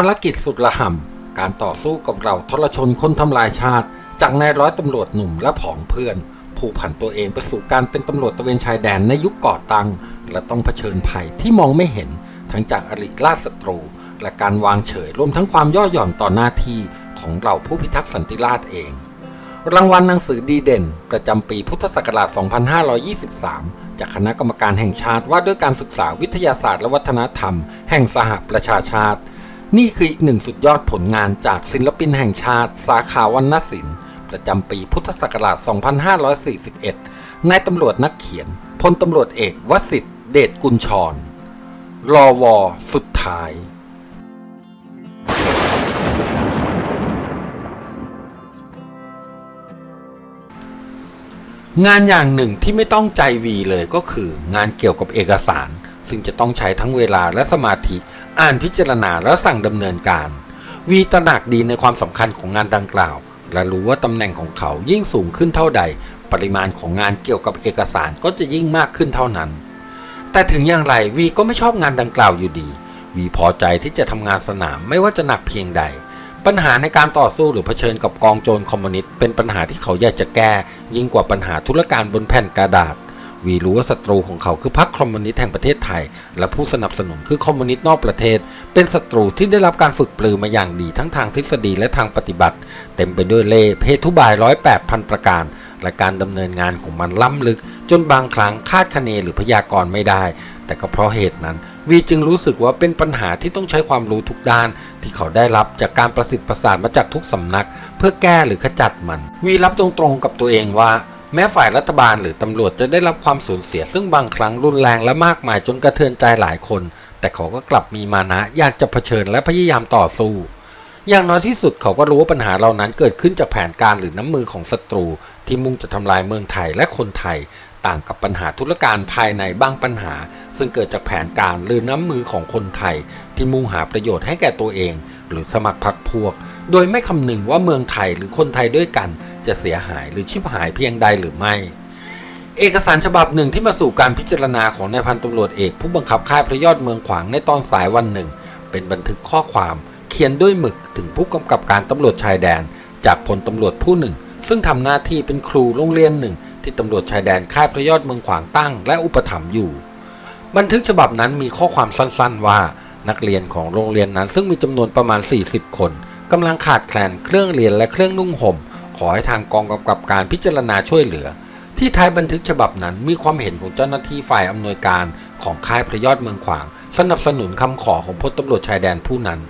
ภารกิจสุดระห่ำการต่อสู้กับเราทรชนคนทำลายชาติ จากนายร้อยตำรวจหนุ่มและผองเพื่อน ผู้ผันตัวเองไปสู่การเป็นตำรวจตะเวนชายแดนในยุคก่อตั้ง และต้องเผชิญภัยที่มองไม่เห็น ทั้งจากอริราชศัตรู และการวางเฉยรวมทั้งความย่อหย่อนต่อหน้าที่ของเราผู้พิทักษ์สันติราษฎร์เอง รางวัลหนังสือดีเด่น ประจำปีพุทธศักราช 2523 จากคณะกรรมการแห่งชาติว่าด้วยการศึกษาวิทยาศาสตร์และวัฒนธรรม แห่งสหประชาชาติ นี่คืออีกหนึ่งสุดยอดผลงานจากศิลปินแห่งชาติ สาขาวรรณศิลป์ ประจำปีพุทธศักราช 2541 นายตำรวจนักเขียน พลตำรวจเอกวสิทธิ์เดชกุลชร รอวอสุดท้ายงานอย่างหนึ่งที่ไม่ต้องใจวีเลยก็คืองานเกี่ยวกับเอกสาร ซึ่งจะต้องใช้ทั้งเวลาและสมาธิ อ่านพิจารณาและสั่งดำเนินการ วีตระหนักดีในความสำคัญของงานดังกล่าว และรู้ว่าตำแหน่งของเขายิ่งสูงขึ้นเท่าใด ปริมาณของงานเกี่ยวกับเอกสารก็จะยิ่งมากขึ้นเท่านั้น แต่ถึงอย่างไรวีก็ไม่ชอบงานดังกล่าวอยู่ดี วีพอใจที่จะทำงานสนามไม่ว่าจะหนักเพียงใดปัญหาในการต่อสู้หรือเผชิญกับกองโจรคอมมิวนิสต์เป็นปัญหาที่เขาอยากจะแก้ ยิ่งกว่าปัญหาธุรการบนแผ่นกระดาษ วีรู้ว่าศัตรูของเขาคือพรรคคอมมิวนิสต์แห่งประเทศไทย และผู้สนับสนุนคือคอมมิวนิสต์นอกประเทศ เป็นศัตรูที่ได้รับการฝึกปลือมาอย่างดีทั้งทางทฤษฎีและทางปฏิบัติ เต็มไปด้วยเล่ห์เพทุบายร้อยแปดพันประการ และการดำเนินงานของมันล้ำลึก จนบางครั้งคาดคะเนหรือพยากรณ์ไม่ได้ แต่ก็เพราะเหตุนั้นวีจึงรู้สึกว่าเป็นปัญหาที่ต้องใช้ความรู้ทุกด้าน ที่เขาได้รับจากการประสิทธิ์ประสานมาจากทุกสำนัก เพื่อแก้หรือขจัดมัน วีรับตรงๆกับตัวเองว่า แม้ฝ่ายรัฐบาลหรือตำรวจจะได้รับความสูญเสียซึ่งบางครั้งรุนแรงและมากมายจนกระเทือนใจหลายคน แต่เขาก็กลับมีมานะอยากจะเผชิญและพยายามต่อสู้ อย่างน้อยที่สุดเขาก็รู้ว่าปัญหาเหล่านั้นเกิดขึ้นจากแผนการหรือน้ำมือของศัตรู ที่มุ่งจะทำลายเมืองไทยและคนไทย ต่างกับปัญหาธุรการภายในบางปัญหา ซึ่งเกิดจากแผนการหรือน้ำมือของคนไทย ที่มุ่งหาประโยชน์ให้แก่ตัวเอง หรือสมัครพรรคพวก โดยไม่คำนึงว่าเมืองไทยหรือคนไทยด้วยกัน จะเสียหายหรือชิบหายเพียงใดหรือไม่ เอกสารฉบับหนึ่งที่มาสู่การพิจารณาของนายพันตำรวจเอก ผู้บังคับค่ายพระยอดเมืองขวางในตอนสายวันหนึ่ง เป็นบันทึกข้อความเขียนด้วยหมึกถึงผู้กำกับการตำรวจชายแดน จากพลตำรวจผู้หนึ่ง ซึ่งทำหน้าที่เป็นครูโรงเรียนหนึ่ง ที่ตำรวจชายแดนค่ายพระยอดเมืองขวางตั้ง และอุปถัมภ์อยู่ บันทึกฉบับนั้นมีข้อความสั้นๆ ว่านักเรียนของโรงเรียนนั้นซึ่งมีจำนวนประมาณ 40 คนกำลังขาดแคลนเครื่องเรียนและเครื่องนุ่งห่ม ขอให้ทางกองกำกับการพิจารณาช่วยเหลือ ที่ท้ายบันทึกฉบับนั้นมีความเห็นของเจ้าหน้าที่ฝ่ายอำนวยการของค่ายพระยอดเมืองขวาง สนับสนุนคำขอของพลตำรวจชายแดนผู้นั้น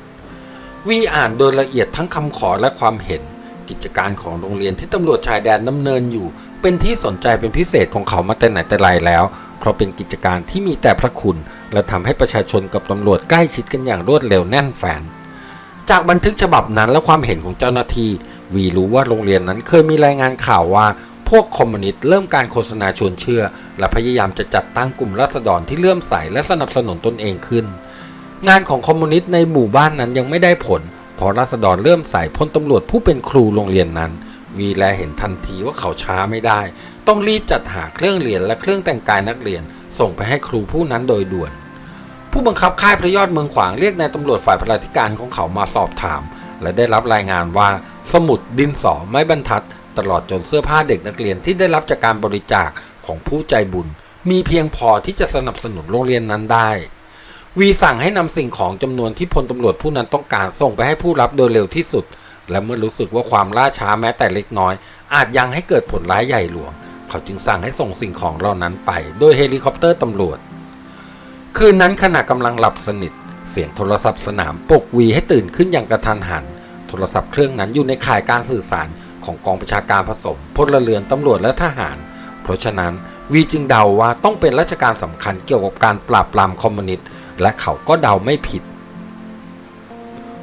วีอ่านโดยละเอียดทั้งคำขอและความเห็น กิจการของโรงเรียนที่ตำรวจชายแดนดำเนินอยู่ เป็นที่สนใจเป็นพิเศษของเขามาแต่ไหนแต่ไรแล้ว เพราะเป็นกิจการที่มีแต่พระคุณ และทำให้ประชาชนกับตำรวจใกล้ชิดกันอย่างรวดเร็วแน่นแฟน จากบันทึกฉบับนั้นและความเห็นของเจ้าหน้าที่ วีรู้ว่าโรงเรียนนั้นเคยมีรายงานข่าวว่า พวกคอมมิวนิสต์เริ่มการโฆษณาชวนเชื่อ และพยายามจะจัดตั้งกลุ่มราษฎรที่เลื่อมใสและสนับสนุนตนเองขึ้น งานของคอมมิวนิสต์ในหมู่บ้านนั้นยังไม่ได้ผลเพราะราษฎรเริ่อมใส่พลตำรวจผู้เป็นครูโรงเรียนนั้น วีแลเห็นทันทีว่าเขาช้าไม่ได้ ต้องรีบจัดหาเครื่องเรียนและเครื่องแต่งกายนักเรียน ส่งไปให้ครูผู้นั้นโดยด่วน ผู้บังคับค่ายพระยอดเมืองขวางเรียกนายตำรวจฝ่ายพลาธิการของเขามาสอบถาม และได้รับรายงานว่าสมุดดินสอไม้บรรทัด ตลอดจนเสื้อผ้าเด็กนักเรียนที่ได้รับจากการบริจาคของผู้ใจบุญ มีเพียงพอที่จะสนับสนุนโรงเรียนนั้นได้วีสั่งให้นำสิ่งของจำนวนที่พลตำรวจผู้นั้นต้องการส่งไปให้ผู้รับโดยเร็วที่สุด และเมื่อรู้สึกว่าความล่าช้าแม้แต่เล็กน้อย อาจยังให้เกิดผลร้ายใหญ่หลวง เขาจึงสั่งให้ส่งสิ่งของเหล่านั้นไป โดยเฮลิคอปเตอร์ตำรวจ คืนนั้นขณะกำลังหลับสนิท เสียงโทรศัพท์สนามปลุกวีให้ตื่นขึ้นอย่างกระทันหัน โทรศัพท์เครื่องนั้นอยู่ในข่ายการสื่อสารของกองประชาการผสมพลเรือนตำรวจและทหาร เพราะฉะนั้นวีจึงเดาว่าต้องเป็นราชการสำคัญเกี่ยวกับการปราบปรามคอมมิวนิสต์และเขาก็เดาไม่ผิด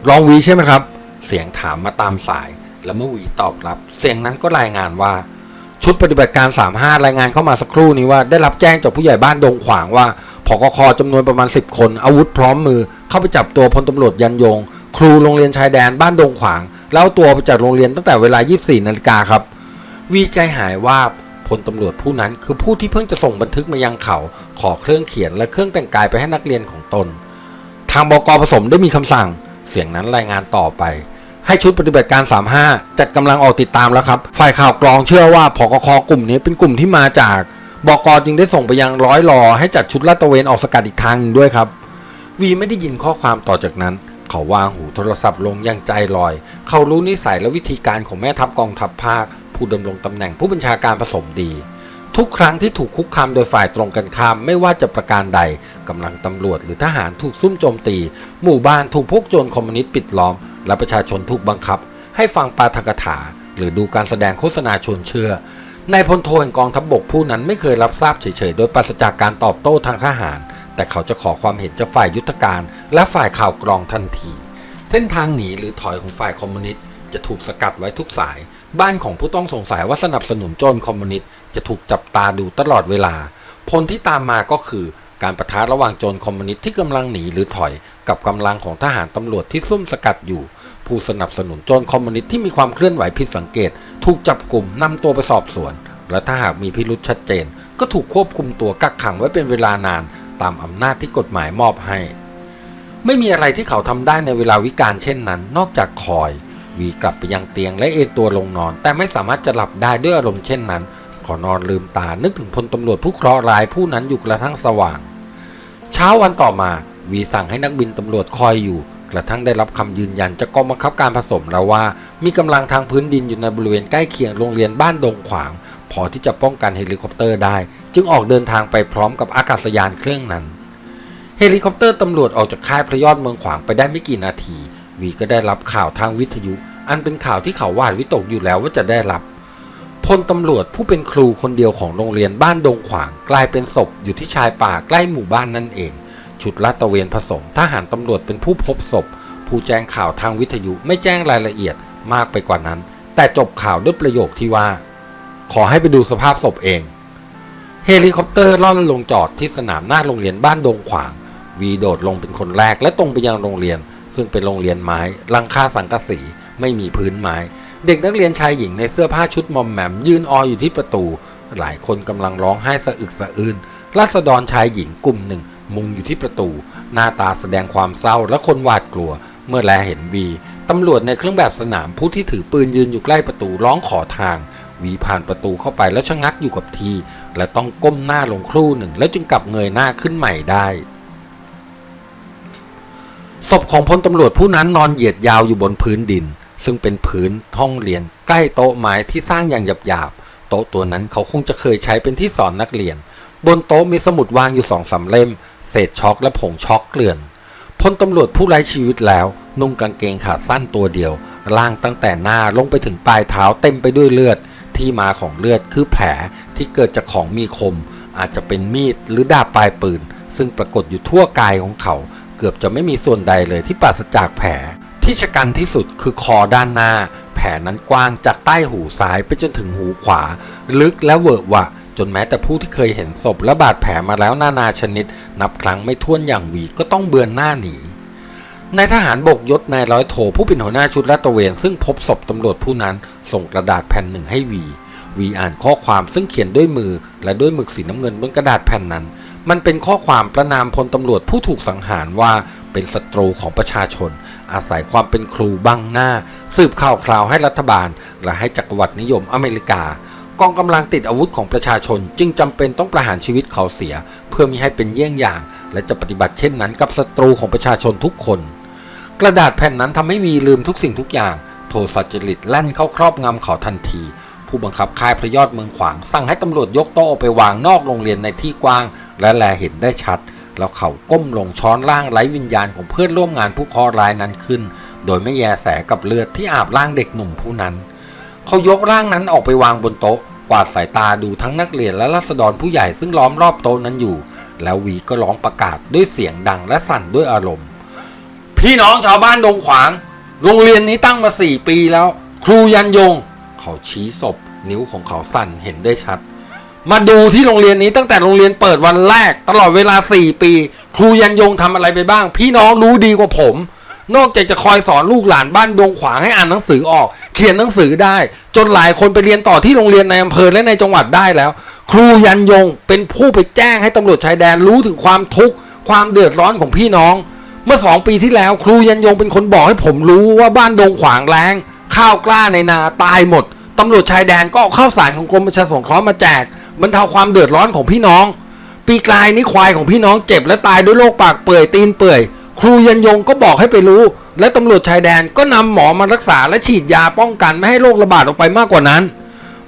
รองวีใช่ไหมครับ เสียงถามมาตามสาย และเมื่อวีตอบรับ เสียงนั้นก็รายงานว่า ชุดปฏิบัติการ 35 รายงานเข้ามาสักครู่นี้ว่าได้รับแจ้งจากผู้ใหญ่บ้านดงขวางว่า ผกคจำนวนประมาณ 10 คน อาวุธพร้อมมือ เข้าไปจับตัวพลตำรวจยันยง ครูโรงเรียนชายแดนบ้านดงขวาง แล้วตัวไปจากโรงเรียนตั้งแต่เวลา 24 นาฬิกาครับ วีใจหายว่าพลตำรวจผู้นั้นคือผู้ที่เพิ่งจะส่งบันทึกมายังเขา ขอเครื่องเขียนและเครื่องแต่งกายไปให้นักเรียนของตน ทางบกผสมได้มีคำสั่ง เสียงนั้นรายงานต่อไป ให้ชุดปฏิบัติการ 35 จัดกำลังออกติดตามแล้วครับ ฝ่ายข่าวกรองเชื่อว่าผกคกลุ่มนี้เป็นกลุ่มที่มาจาก บอกกจึงได้ส่งไปยังร้อยรอให้จัดชุดลาดตระเวนออกสกัดอีกทางหนึ่งด้วยครับ วีไม่ได้ยินข้อความต่อจากนั้น เขาวางหูโทรศัพท์ลงอย่างใจลอย เขารู้นิสัยและวิธีการของแม่ทัพกองทัพภาค ผู้ดำรงตำแหน่งผู้บัญชาการผสมดี ทุกครั้งที่ถูกคุกคามโดยฝ่ายตรงกันข้ามไม่ว่าจะประการใดกำลังตำรวจหรือทหารถูกซุ่มโจมตี หมู่บ้านถูกพวกโจรคอมมิวนิสต์ปิดล้อม และประชาชนถูกบังคับ ให้ฟังปาฐกถาหรือดูการแสดงโฆษณาชวนเชื่อ นายพลโทแห่งกองทัพบบกผู้นั้นไม่เคยรับทราบเฉยๆ โดยปราศจากการตอบโต้ทางทหาร แต่เขาจะขอความเห็นจากฝ่ายยุทธการ และฝ่ายข่าวกรองทันที เส้นทางหนีหรือถอยของฝ่ายคอมมิวนิสต์จะถูกสกัดไว้ทุกสาย บ้านของผู้ต้องสงสัยว่าสนับสนุนโจรคอมมิวนิสต์จะถูกจับตาดูตลอดเวลา ผลที่ตามมาก็คือ การประทะระหว่างโจรคอมมิวนิสต์ที่กำลังหนีหรือถอย กับกำลังของทหารตำรวจที่ซุ่มสกัดอยู่ ผู้สนับสนุนโจรคอมมิวนิสต์ที่มีความเคลื่อนไหวผิดสังเกต ถูกจับกลุ่มนำตัวไปสอบสวน และถ้าหากมีพิรุษชัดเจน ก็ถูกควบคุมตัวกักขังไว้เป็นเวลานาน ตามอำนาจที่กฎหมายมอบให้ ไม่มีอะไรที่เขาทำได้ในเวลาวิกาลเช่นนั้น นอกจากคอยวีกลับไปยังเตียงและเอนตัวลงนอน แต่ไม่สามารถจะหลับได้ด้วยอารมณ์เช่นนั้นขอนอนลืมตานึกถึงพลตำรวจผู้เคราะห์ร้ายผู้นั้นอยู่กระทั่งสว่าง เช้าวันต่อมาวีสั่งให้นักบินตำรวจคอยอยู่ กระทั่งได้รับคำยืนยันจากกองบังคับการผสมแล้วว่า มีกำลังทางพื้นดินอยู่ในบริเวณใกล้เคียงโรงเรียนบ้านดงขวาง พอที่จะป้องกันเฮลิคอปเตอร์ได้ จึงออกเดินทางไปพร้อมกับอากาศยานเครื่องนั้น เฮลิคอปเตอร์ตำรวจออกจากค่ายพระยอดเมืองขวางไปได้ไม่กี่นาทีวีก็ได้รับข่าวทางวิทยุ อันเป็นข่าวที่เขาวาดวิตกอยู่แล้วว่าจะได้รับ พลตำรวจผู้เป็นครูคนเดียวของโรงเรียนบ้านดงขวางกลายเป็นศพอยู่ที่ชายป่าใกล้หมู่บ้านนั่นเอง ชุดลาดตระเวนผสมทหารตำรวจเป็นผู้พบศพ ผู้แจ้งข่าวทางวิทยุไม่แจ้งรายละเอียดมากไปกว่านั้น แต่จบข่าวด้วยประโยคที่ว่า ขอให้ไปดูสภาพศพเอง เฮลิคอปเตอร์ล่อนลงจอดที่สนามหน้าโรงเรียนบ้านดงขวาง วีโดดลงเป็นคนแรกและตรงไปยังโรงเรียน ซึ่งเป็นโรงเรียนไม้ลังคาสังกะสีไม่มีพื้นไม้ เด็กนักเรียนชายหญิงในเสื้อผ้าชุดมอมแหมมยืนอออยู่ที่ประตู หลายคนกำลังร้องไห้สะอึกสะอื้นรัษฎรชายหญิงกลุ่มหนึ่ง มุงอยู่ที่ประตู หน้าตาแสดงความเศร้าและคนหวาดกลัว เมื่อแลเห็นวีตำรวจในเครื่องแบบสนามผู้ที่ถือปืนยืนอยู่ใกล้ประตูร้องขอทางวีผ่านประตูเข้าไปแล้วชะงักอยู่กับที และต้องก้มหน้าลงครู่หนึ่ง แล้วจึงกลับเงยหน้าขึ้นใหม่ได้ศพของพลตำรวจผู้นั้นนอนเหยียดยาวอยู่บนพื้นดิน ซึ่งเป็นพื้นห้องเรียน ใกล้โต๊ะไม้ที่สร้างอย่างหยาบๆ โต๊ะตัวนั้นเขาคงจะเคยใช้เป็นที่สอนนักเรียน บนโต๊ะมีสมุดวางอยู่สองสามเล่ม เศษช็อกและผงช็อกเกลื่อนพลตำรวจผู้ไร้ชีวิตแล้ว นุ่งกางเกงขาสั้นตัวเดียว ล่างตั้งแต่หน้าลงไปถึงปลายเท้าเต็มไปด้วยเลือด ที่มาของเลือดคือแผลที่เกิดจากของมีคม อาจจะเป็นมีดหรือดาบปลายปืน ซึ่งปรากฏอยู่ทั่วกายของเขา เกือบจะไม่มีส่วนใดเลยที่ปราศจากแผล ที่ชะกันที่สุดคือคอด้านหน้า แผลนั้นกว้างจากใต้หูซ้ายไปจนถึงหูขวา ลึกและเวอะหวะจนแม้แต่ผู้ที่เคยเห็นศพและบาดแผลมาแล้วนานาชนิด นับครั้งไม่ถ้วนอย่างหวีก็ต้องเบือนหน้าหนีนายทหารบกยศนายร้อยโทผู้เป็นหัวหน้าชุดลาดตระเวนซึ่งพบศพตำรวจผู้นั้นส่งกระดาษแผ่นหนึ่งให้วี วีอ่านข้อความซึ่งเขียนด้วยมือ และด้วยหมึกสีน้ำเงินบนกระดาษแผ่นนั้น มันเป็นข้อความประนามพลตำรวจผู้ถูกสังหารว่าเป็นศัตรูของประชาชน อาศัยความเป็นครูบังหน้า สืบข่าวคราวให้รัฐบาล และให้จักรวรรดินิยมอเมริกากองกำลังติดอาวุธของประชาชน จึงจำเป็นต้องประหารชีวิตเขาเสีย เพื่อมิให้เป็นเยี่ยงอย่าง และจะปฏิบัติเช่นนั้นกับศัตรูของประชาชนทุกคน กระดาษแผ่นนั้นทำให้วีลืมทุกสิ่งทุกอย่าง โทสัจริตแล่นเข้าครอบงำเขาทันที ผู้บังคับค่ายพระยอดเมืองขวาง สั่งให้ตำรวจยกโต๊ะไปวางนอกโรงเรียนในที่กว้าง และแลเห็นได้ชัด แล้วเขาก้มลงช้อนร่างไร้วิญญาณของเพื่อนร่วมงานผู้เคราะห์ร้ายนั้นขึ้น โดยไม่แยแสกับเลือดที่อาบร่างเด็กหนุ่มผู้นั้น เขายกร่างนั้นออกไปวางบนโต๊ะกวาดสายตาดูทั้งนักเรียนและรัษฎรผู้ใหญ่ซึ่งล้อมรอบโต๊ะนั้นอยู่ แล้ววีก็ร้องประกาศด้วยเสียงดังและสั่นด้วยอารมณ์ พี่น้องชาวบ้านดงขวาง โรงเรียนนี้ตั้งมาสี่ปีแล้ว ครูยันยง เขาชี้ศพนิ้วของเขาสั่นเห็นได้ชัด มาดูที่โรงเรียนนี้ตั้งแต่โรงเรียนเปิดวันแรก ตลอดเวลาสี่ปี ครูยันยงทำอะไรไปบ้าง พี่น้องรู้ดีกว่าผม นอกจากจะคอยสอนลูกหลานบ้านดงขวางให้อ่านหนังสือออก เขียนหนังสือได้ จนหลายคนไปเรียนต่อที่โรงเรียนในอำเภอและในจังหวัดได้แล้ว ครูยันยงเป็นผู้ไปแจ้งให้ตำรวจชายแดนรู้ถึงความทุกข์ความเดือดร้อนของพี่น้อง เมื่อสองปีที่แล้ว ครูยันยงเป็นคนบอกให้ผมรู้ว่าบ้านดงขวางแรงข้าวกล้าในนาตายหมดตำรวจชายแดนก็เอาข้าวสารของกรมประชาสงเคราะห์มาแจก บรรเทาความเดือดร้อนของพี่น้อง ปีกลายนี้ควายของพี่น้องเจ็บและตายด้วยโรคปากเปื่อยตีนเปื่อย ครูยันยงก็บอกให้ไปรู้ และตำรวจชายแดนก็นำหมอมารักษาและฉีดยาป้องกันไม่ให้โรคระบาดออกไปมากกว่านั้น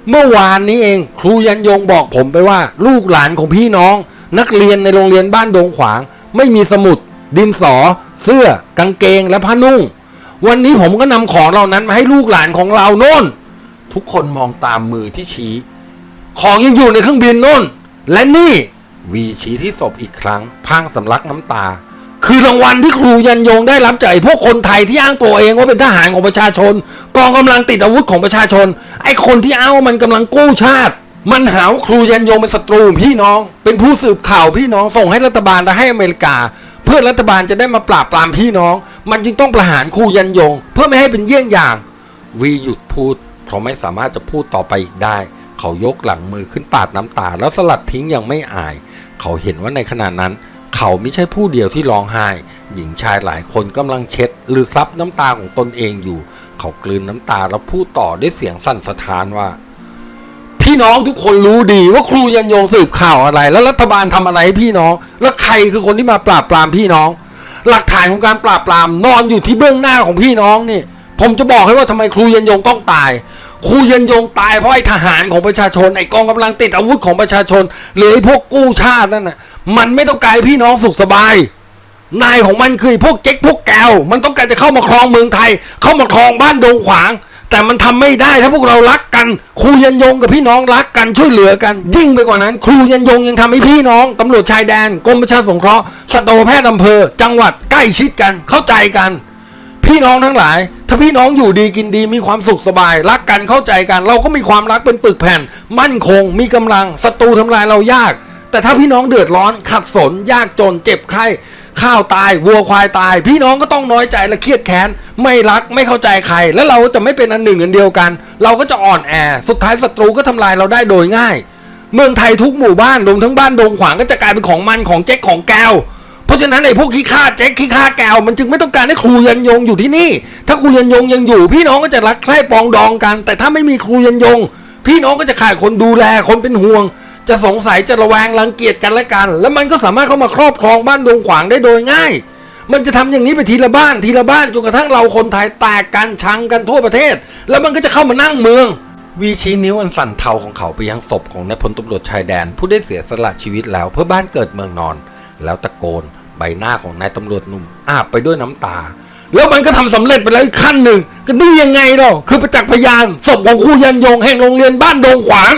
เมื่อวานนี้เองครูยันยงบอกผมไปว่า ลูกหลานของพี่น้อง นักเรียนในโรงเรียนบ้านดงขวาง ไม่มีสมุด ดินสอ เสื้อ กางเกงและผ้านุ่ง วันนี้ผมก็นำของเหล่านั้นมาให้ลูกหลานของเราโน่นทุกคนมองตามมือที่ชี้ ของยังอยู่ในเครื่องบินโน่น และนี่วีชี้ที่ศพอีกครั้งพรางสำลักน้ำตา คือรางวัลที่ครูยันยงได้รับจากไอ้พวกคนไทยที่อ้างตัวเองว่าเป็นทหารของประชาชน กองกำลังติดอาวุธของประชาชน ไอ้คนที่อ้างว่ามันกำลังกู้ชาติ มันหาวครูยันยงเป็นศัตรูพี่น้อง เป็นผู้สืบข่าวพี่น้องส่งให้รัฐบาลและให้อเมริกา เพื่อรัฐบาลจะได้มาปราบปรามพี่น้อง มันจึงต้องประหารครูยันยง เพื่อไม่ให้เป็นเยี่ยงอย่างวีหยุดพูดเพราะไม่สามารถจะพูดต่อไปอีกได้ เขายกหลังมือขึ้นปาดน้ำตา แล้วสลัดทิ้งอย่างไม่อาย เขาเห็นว่าในขณะนั้น เขาไม่ใช่ผู้เดียวที่ร้องไห้ หญิงชายหลายคนกำลังเช็ด หรือซับน้ำตาของตนเองอยู่ เขากลืนน้ำตาแล้วพูดต่อด้วยเสียงสั่นสะท้านว่า พี่น้องทุกคนรู้ดีว่าครูยันยงสืบข่าวอะไร แล้วรัฐบาลทำอะไรให้พี่น้อง แล้วใครคือคนที่มาปราบปรามพี่น้อง หลักฐานของการปราบปรามนอนอยู่ที่เบื้องหน้าของพี่น้องนี่ ผมจะบอกให้ว่าทำไมครูยันยงต้องตาย ครูยันยงตายเพราะไอ้ทหารของประชาชนไอ้กองกำลังติดอาวุธของประชาชน หรือไอ้พวกกู้ชาตินั่นน่ะมันไม่ต้องการพี่น้องสุขสบาย นายของมันคือพวกเจ๊กพวกแกวมันต้องการจะเข้ามาครองเมืองไทย เข้ามาครองบ้านดงขวาง แต่มันทำไม่ได้ถ้าพวกเรารักกันครูยันยงกับพี่น้องรักกันช่วยเหลือกัน ยิ่งไปกว่านั้น ครูยันยงยังทำให้พี่น้องตำรวจชายแดนกรมประชาสงเคราะห์สัตวแพทย์อำเภอ จังหวัดใกล้ชิดกันเข้าใจกัน พี่น้องทั้งหลาย ถ้าพี่น้องอยู่ดีกินดีมีความสุขสบาย รักกันเข้าใจกัน เราก็มีความรักเป็นปึกแผ่น มั่นคง มีกำลังศัตรูทำลายเรายาก แต่ถ้าพี่น้องเดือดร้อนขัดสน ยากจน เจ็บไข้ข้าวตายวัวควายตาย พี่น้องก็ต้องน้อยใจและเครียดแค้น ไม่รักไม่เข้าใจใคร แล้วเราจะไม่เป็นอันหนึ่งอันเดียวกัน เราก็จะอ่อนแอ สุดท้ายศัตรูก็ทำลายเราได้โดยง่าย เมืองไทยทุกหมู่บ้านรวมทั้งบ้านดงขวางก็จะกลายเป็นของมันของเจ๊กของแก้ว เพราะฉะนั้นไอ้พวกขี้ข้าเจ๊กขี้ข้าแก้วมันจึงไม่ต้องการให้ครูยันยงอยู่ที่นี่ ถ้าครูยันยงยังอยู่ พี่น้องก็จะรักใคร่ปองดองกัน แต่ถ้าไม่มีครูยันยง พี่น้องก็จะขาดคนดูแลคนเป็นห่วง จะสงสัยจะระแวงรังเกียจกันและกัน แล้วมันก็สามารถเข้ามาครอบครองบ้านดงขวางได้โดยง่าย มันจะทำอย่างนี้ไปทีละบ้านทีละบ้านจนกระทั่งเราคนไทยแตกกันชังกันทั่วประเทศ แล้วมันก็จะเข้ามานั่งเมืองวีชี้นิ้วอันสั่นเทาของเขาไปยังศพของนายพลตำรวจชายแดน ผู้ได้เสียสละชีวิตแล้วเพื่อบ้านเกิดเมืองนอน แล้วตะโกนใบหน้าของนายตำรวจหนุ่มอาบไปด้วยน้ำตา แล้วมันก็ทำสำเร็จไปแล้วอีกขั้นหนึ่ง ก็นี่ยังไงเราคือประจักษ์พยานศพของครูยันยงแห่งโรงเรียนบ้านดงขวาง